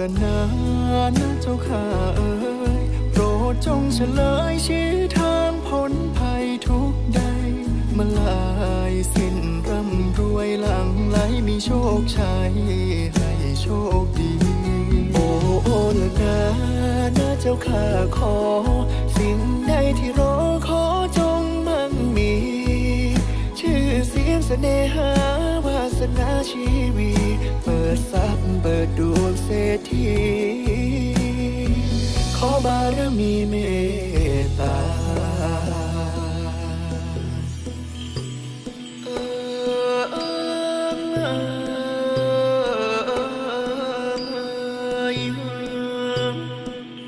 ละนานะเจ้าข้าเอ๋ยโปรดจงเฉลยชี้ทางพ้นภัยทุกใดมาลายสิ้นร่ำรวยหลังไหลมีโชคชัยให้โชคดี โอ้โอละนานะเจ้าข้าขอ สิ่งใดที่รอขอจงมั่งมี ชื่อเสียงเสน่หาวาสนาชีวี เปิดทรัพ เปิดดวงเศรษฐีขอบารมีเมตตา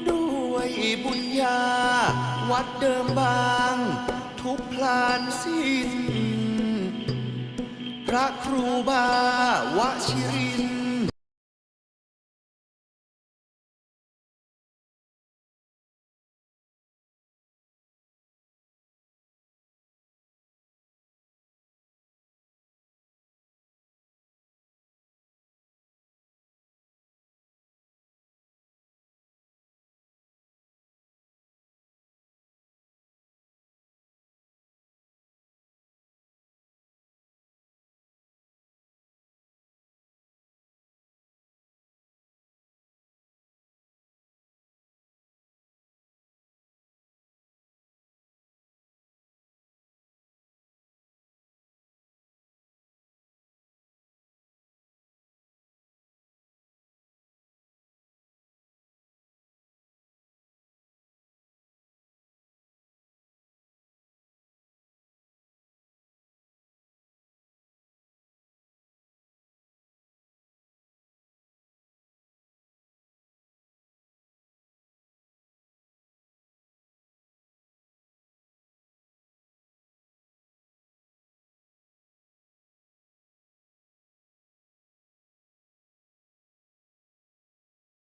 ด้วยบุญญา วัดเดิมบาง ทุกพลานสิ้น พระครูบาวชิริน